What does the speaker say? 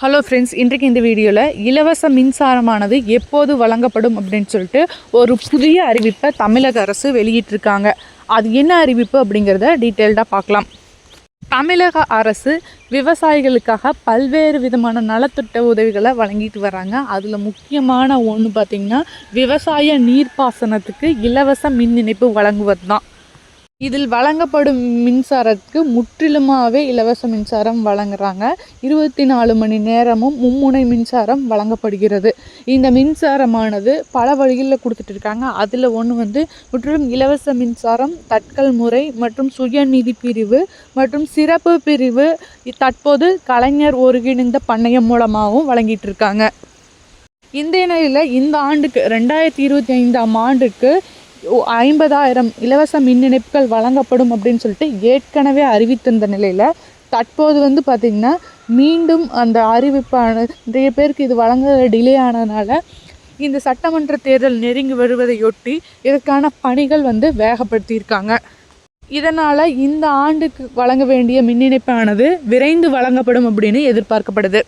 Hello friends இன்றைக்கு இந்த வீடியோவில் இலவச மின்சாரமானது எப்போது வழங்கப்படும் அப்படின்னு சொல்லிட்டு ஒரு புதிய அறிவிப்பை தமிழக அரசு வெளியிட்டிருக்காங்க. அது என்ன அறிவிப்பு அப்படிங்கிறத டீட்டெயில்டாக பார்க்கலாம். தமிழக அரசு விவசாயிகளுக்காக பல்வேறு விதமான நலத்திட்ட உதவிகளை வழங்கிட்டு வராங்க. அதில் முக்கியமான ஒன்று பார்த்திங்கன்னா விவசாய நீர்ப்பாசனத்துக்கு இலவச மின் இணைப்பு வழங்குவது தான் இதில் வழங்கப்படும் மின்சாரத்துக்கு முற்றிலுமாகவே இலவச மின்சாரம் வழங்குறாங்க. இருபத்தி நாலு மணி நேரமும் மும்முனை மின்சாரம் வழங்கப்படுகிறது. இந்த மின்சாரமானது பல வழிகளில் கொடுத்துட்டு இருக்காங்க அதில் ஒன்று வந்து முற்றிலும் இலவச மின்சாரம் தட்கல் முறை மற்றும் சுயநிதி பிரிவு மற்றும் சிறப்பு பிரிவு தற்போது கலைஞர் ஒருங்கிணைந்த பண்ணையம் மூலமாகவும் வழங்கிட்டு இருக்காங்க இந்த நிலையில் இந்த ஆண்டுக்கு ரெண்டாயிரத்தி இருபத்தி ஐந்தாம் ஆண்டுக்கு ஐம்பதாயிரம் இலவச மின் இணைப்புகள் வழங்கப்படும் அப்படின்னு சொல்லிட்டு ஏற்கனவே அறிவித்திருந்த நிலையில் தற்போது வந்து பார்த்திங்கன்னா மீண்டும் அந்த அறிவிப்பான நிறைய பேருக்கு இது வழங்க டிலே ஆனதுனால இந்த சட்டமன்ற தேர்தல் நெருங்கி வருவதையொட்டி இதற்கான பணிகள் வந்து வேகப்படுத்தியிருக்காங்க. இதனால் இந்த ஆண்டுக்கு வழங்க வேண்டிய மின் இணைப்பானது விரைந்து வழங்கப்படும் அப்படின்னு எதிர்பார்க்கப்படுது.